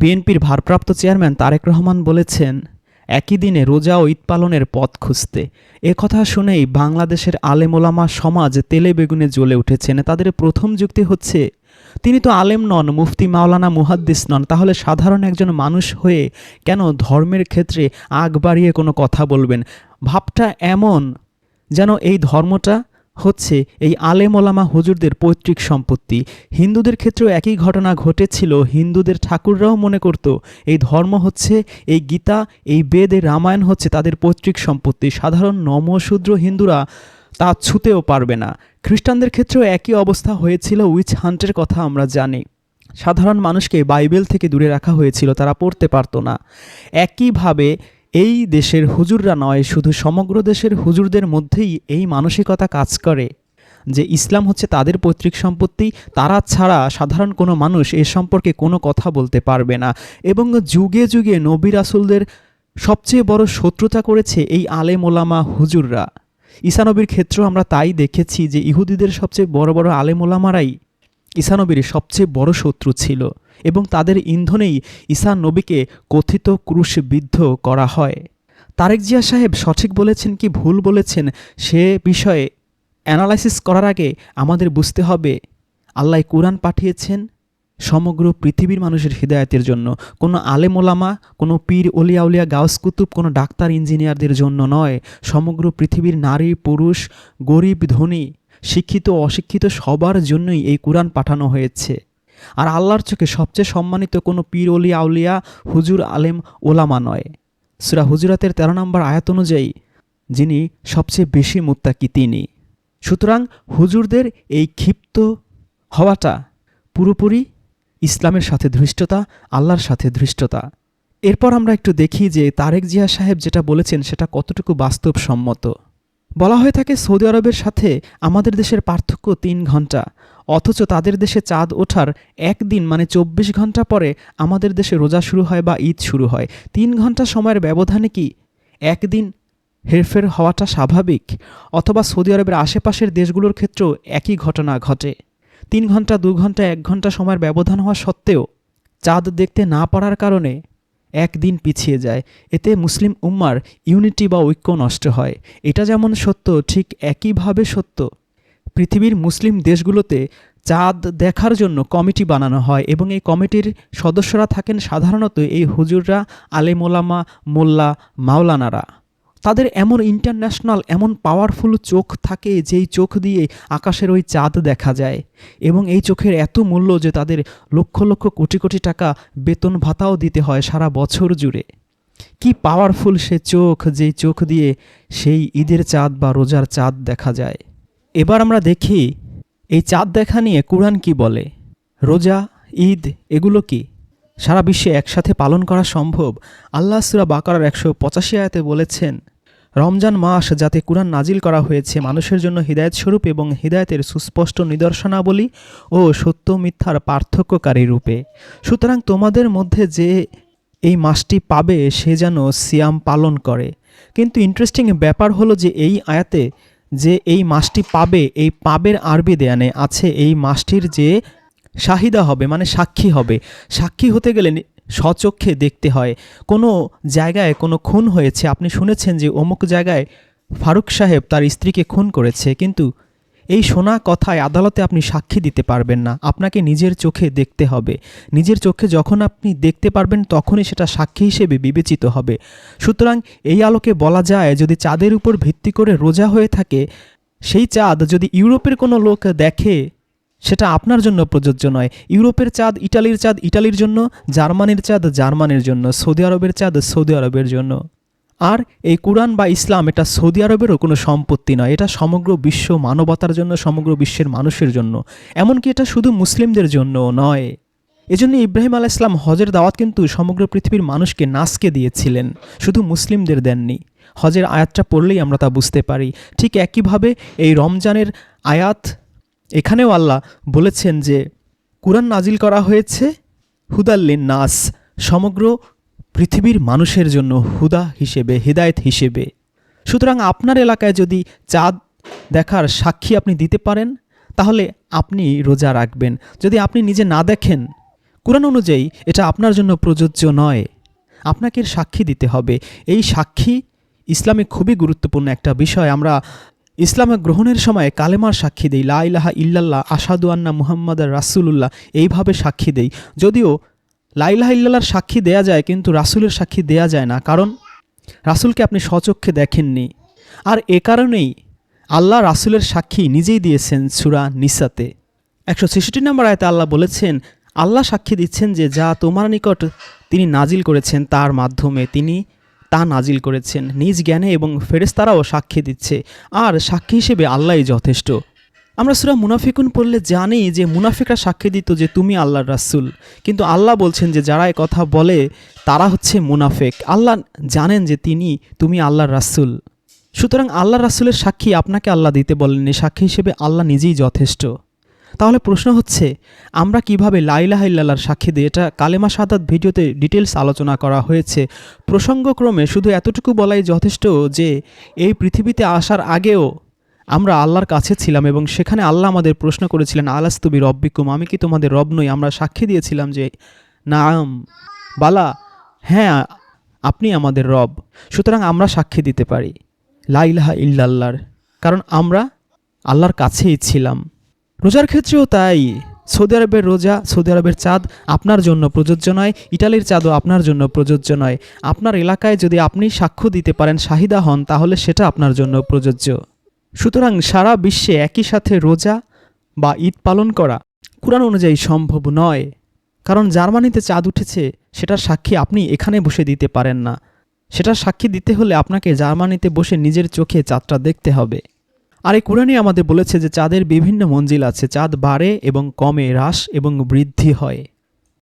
বিএনপির ভারপ্রাপ্ত চেয়ারম্যান তারেক রহমান বলেছেন, একই দিনে রোজা ও ঈদ পালনের পথ খুঁজতে। কথা শুনেই বাংলাদেশের আলেমোলামা সমাজ তেলে বেগুনে জ্বলে উঠেছেন তাদের প্রথম যুক্তি হচ্ছে, তিনি তো আলেম নন, মুফতি মাওলানা মুহাদ্দিস নন, তাহলে সাধারণ একজন মানুষ হয়ে কেন ধর্মের ক্ষেত্রে আগ বাড়িয়ে কোনো কথা বলবেন? ভাবটা এমন যেন এই ধর্মটা হচ্ছে এই আলেম ওলামা হুজুরদের পৈতৃক সম্পত্তি। হিন্দুদের ক্ষেত্রেও একই ঘটনা ঘটেছিল, হিন্দুদের ঠাকুররাও মনে করত এই ধর্ম হচ্ছে, এই গীতা, এই বেদ রামায়ণ হচ্ছে তাদের পৈতৃক সম্পত্তি। সাধারণ নমশূদ্র হিন্দুরা তা ছুতেও পারবে না। খ্রিস্টানদের ক্ষেত্রেও একই অবস্থা হয়েছিল, উইচ হান্টের কথা আমরা জানি। সাধারণ মানুষকে বাইবেল থেকে দূরে রাখা হয়েছিল, তারা পড়তে পারতো না। একইভাবে এই দেশের হুজুররা নয়, শুধু সমগ্র দেশের হুজুরদের মধ্যেই এই মানসিকতা কাজ করে। যে ইসলাম হচ্ছে তাদের পৈতৃক সম্পত্তি, তারা ছাড়া সাধারণ কোনো মানুষ এ সম্পর্কে কোনো কথা বলতে পারবে না। এবং যুগে যুগে নবী রাসুলদের সবচেয়ে বড় শত্রুতা করেছে এই আলেম ওলামা হুজুররা। ঈসানবীর ক্ষেত্রেও আমরা তাই দেখেছি যে ইহুদিদের সবচেয়ে বড় বড় আলেম ওলামারাই ঈসানবীর সবচেয়ে বড় শত্রু ছিল। এবং তাদের ইন্ধনেই ঈসা নবীকে কথিত ক্রুশবিদ্ধ করা হয়। তারেক জিয়া সাহেব সঠিক বলেছেন কি ভুল বলেছেন সে বিষয়ে অ্যানালাইসিস করার আগে আমাদের বুঝতে হবে। আল্লাহ কোরআন পাঠিয়েছেন সমগ্র পৃথিবীর মানুষের হৃদায়তের জন্য। কোনো আলেম ওলামা, কোনো পীর অলিয়া উলিয়া গাউস কুতুব, কোনো ডাক্তার, ইঞ্জিনিয়ারদের জন্য নয়। সমগ্র পৃথিবীর নারী, পুরুষ, গরিব, ধনী, শিক্ষিত অশিক্ষিত সবার জন্যই এই কোরআন পাঠানো হয়েছে। আর আল্লাহর চোখে সবচেয়ে সম্মানিত কোনো পীর অলি আউলিয়া, হুজুর, আলেম, ওলামা নয়। সুরা হুজুরাতের তেরো নম্বর আয়াত অনুযায়ী যিনি সবচেয়ে বেশি মুত্তাকি তিনি। সুতরাং হুজুরদের এই ক্ষিপ্ত হওয়াটা পুরোপুরি ইসলামের সাথে ধৃষ্টতা, আল্লাহর সাথে ধৃষ্টতা। এরপর আমরা একটু দেখি যে তারেক জিয়া সাহেব যেটা বলেছেন সেটা কতটুকু বাস্তবসম্মত। বলা হয়ে থাকে সৌদি আরবের সাথে আমাদের দেশের পার্থক্য তিন ঘণ্টা। অথচ তাদের দেশে চাঁদ ওঠার একদিন মানে চব্বিশ ঘণ্টা পরে আমাদের দেশে রোজা শুরু হয় বা ঈদ শুরু হয়। তিন ঘণ্টা সময়ের ব্যবধানে কি একদিন হেরফের হওয়াটা স্বাভাবিক? অথবা সৌদি আরবের আশেপাশের দেশগুলোর ক্ষেত্রেও একই ঘটনা ঘটে? তিন ঘণ্টা, দু ঘণ্টা, এক ঘণ্টা সময়ের ব্যবধান হওয়া সত্ত্বেও চাঁদ দেখতে না পারার কারণে একদিন পিছিয়ে যায়। এতে মুসলিম উম্মার ইউনিটি বা ঐক্য নষ্ট হয়। এটা যেমন সত্য, ঠিক একইভাবে সত্য। পৃথিবীর মুসলিম দেশগুলোতে চাঁদ দেখার জন্য কমিটি বানানো হয় এবং এই কমিটির সদস্যরা থাকেন সাধারণত এই হুজুররা আলেমোলামা, মোল্লা, মাওলানারা। তাদের এমন ইন্টারন্যাশনাল এমন পাওয়ারফুল চোখ থাকে যেই চোখ দিয়ে আকাশের ওই চাঁদ দেখা যায়। এবং এই চোখের এত মূল্য যে তাদের লক্ষ লক্ষ কোটি কোটি টাকা বেতন ভাতাও দিতে হয় সারা বছর জুড়ে। কি পাওয়ারফুল সে চোখ যেই চোখ দিয়ে সেই ঈদের চাঁদ বা রোজার চাঁদ দেখা যায়। এবার আমরা দেখি, এই চাঁদ দেখা নিয়ে কোরআন কি বলে? রোজা, ঈদ, এগুলো কি? সারা বিশ্বে একসাথে পালন করা সম্ভব? আল্লাহ সুরা বাকারার একশো পঁচাশি আয়াতে বলেছেন রমজান মাস যাতে কোরআন নাজিল করা হয়েছে, মানুষের জন্য হৃদায়ত স্বরূপ এবং হৃদায়তের সুস্পষ্ট নিদর্শনাবলী ও সত্য মিথ্যার পার্থক্যকারী রূপে। সুতরাং তোমাদের মধ্যে যে এই মাসটি পাবে, সে যেন সিয়াম পালন করে। কিন্তু ইন্টারেস্টিং ব্যাপার হলো যে এই আয়াতে যে এই মাসটি পাবে, এই পাবের আরবি দেয়ানে আছে এই মাসটির যে শাহিদা হবে মানে সাক্ষী হবে। সাক্ষী হতে গেলে স্বচক্ষে দেখতে হয়। কোনো জায়গায় কোনো খুন হয়েছে। আপনি শুনেছেন যে অমুক জায়গায় ফারুক সাহেব তার স্ত্রীকে খুন করেছে, কিন্তু এই শোনা কথায় আদালতে আপনি সাক্ষী দিতে পারবেন না। আপনাকে নিজের চোখে দেখতে হবে। নিজের চোখে যখন আপনি দেখতে পারবেন, তখনই সেটা সাক্ষী হিসেবে বিবেচিত হবে। সুতরাং এই আলোকে বলা যায়, যদি চাঁদের উপর ভিত্তি করে রোজা হয়ে থাকে, সেই চাঁদ যদি ইউরোপের কোনো লোক দেখে সেটা আপনার জন্য প্রযোজ্য নয়। ইউরোপের চাঁদ, ইটালির চাঁদ, ইটালির জন্য, জার্মানির চাঁদ, জার্মানির জন্য, সৌদি আরবের চাঁদ, সৌদি আরবের জন্য। আর এই কোরআন বা ইসলাম, এটা সৌদি আরবেরও কোনো সম্পত্তি নয়। এটা সমগ্র বিশ্ব মানবতার জন্য, সমগ্র বিশ্বের মানুষের জন্য। এমনকি এটা শুধু মুসলিমদের জন্য নয়। এজন্য ইব্রাহিম আলাহ ইসলাম হজের দাওয়াত কিন্তু সমগ্র পৃথিবীর মানুষকে নাসকে দিয়েছিলেন। শুধু মুসলিমদের দেননি। হজের আয়াতটা পড়লেই আমরা তা বুঝতে পারি। ঠিক একইভাবে এই রমজানের আয়াত এখানেও আল্লাহ বলেছেন যে, কুরআন নাজিল করা হয়েছে হুদাল্লিন নাস সমগ্র পৃথিবীর মানুষের জন্য হুদা হিসেবে, হিদায়ত হিসেবে। সুতরাং আপনার এলাকায় যদি চাঁদ দেখার সাক্ষী আপনি দিতে পারেন, তাহলে আপনি রোজা রাখবেন। যদি আপনি নিজে না দেখেন, কোরআন অনুযায়ী এটা আপনার জন্য প্রযোজ্য নয়। আপনাকে সাক্ষী দিতে হবে। এই সাক্ষী ইসলামে খুবই গুরুত্বপূর্ণ একটা বিষয়। আমরা ইসলামে গ্রহণের সময় কালেমার সাক্ষী দেই, লা ইলাহা ইল্লাল্লাহ আসাদু আন্না মুহাম্মদ রাসুলুল্লাহ, এইভাবে সাক্ষী দেই। যদিও লাইলাহা ইল্লাল্লাহর সাক্ষী দেয়া যায়, কিন্তু রাসুলের সাক্ষী দেয়া যায় না। কারণ রাসুলকে আপনি স্বচক্ষে দেখেননি। আর এ কারণেই আল্লাহ রাসুলের সাক্ষী নিজেই দিয়েছেন সুরা নিসাতে। একশো ছেষট্টি নম্বর আয়তে আল্লাহ বলেছেন, আল্লাহ সাক্ষী দিচ্ছেন যে যা তোমার নিকট তিনি নাজিল করেছেন, তার মাধ্যমে তিনি তা নাজিল করেছেন। নিজ জ্ঞানে এবং ফেরেস্তারাও সাক্ষী দিচ্ছে। আর সাক্ষী হিসেবে আল্লাহই যথেষ্ট। আমরা সুরা মুনাফিকুন পড়লে জানি যে মুনাফিকরা সাক্ষী দিত যে তুমি আল্লাহর রাসুল। কিন্তু আল্লাহ বলছেন যে যারা এ কথা বলে, তারা হচ্ছে মুনাফেক। আল্লাহ জানেন যে তিনি, তুমি আল্লাহর রাসুল। সুতরাং আল্লাহ রাসুলের সাক্ষী আপনাকে আল্লাহ দিতে বলেননি। সাক্ষী হিসেবে আল্লাহ নিজেই যথেষ্ট। তাহলে প্রশ্ন হচ্ছে, আমরা কীভাবে লাইলাহ ইল্লাল্লাহর সাক্ষী দিয়ে এটা কালেমা সাদাত ভিডিওতে ডিটেলস আলোচনা করা হয়েছে? প্রসঙ্গক্রমে শুধু এতটুকু বলাই যথেষ্ট যে, এই পৃথিবীতে আসার আগেও আমরা আল্লাহর কাছে ছিলাম এবং সেখানে আল্লাহ আমাদের প্রশ্ন করেছিলেন আলাস্তুবি রব্বিকুম আমি কি তোমাদের রব নই? আমরা সাক্ষী দিয়েছিলাম যে, নাম। বালা হ্যাঁ আপনি আমাদের রব। সুতরাং আমরা সাক্ষী দিতে পারি লাইলাহা ইল্লাল্লাহর। কারণ আমরা আল্লাহর কাছেই ছিলাম। রোজার ক্ষেত্রেও তাই। সৌদি আরবের রোজা, সৌদি আরবের চাঁদ আপনার জন্য প্রযোজ্য নয়, ইটালির চাঁদও আপনার জন্য প্রযোজ্য নয়। আপনার এলাকায় যদি আপনি সাক্ষ্য দিতে পারেন, শাহিদা হন, তাহলে সেটা আপনার জন্য প্রযোজ্য। সুতরাং সারা বিশ্বে একই সাথে রোজা বা ঈদ পালন করা কোরআন অনুযায়ী সম্ভব নয়। কারণ জার্মানিতে চাঁদ উঠেছে, সেটার সাক্ষী আপনি এখানে বসে দিতে পারেন না। সেটার সাক্ষী দিতে হলে আপনাকে জার্মানিতে বসে নিজের চোখে চাঁদটা দেখতে হবে। আর এই কোরআনই আমাদের বলেছে যে চাঁদের বিভিন্ন মঞ্জিল আছে। চাঁদ বাড়ে এবং কমে, হ্রাস এবং বৃদ্ধি হয়।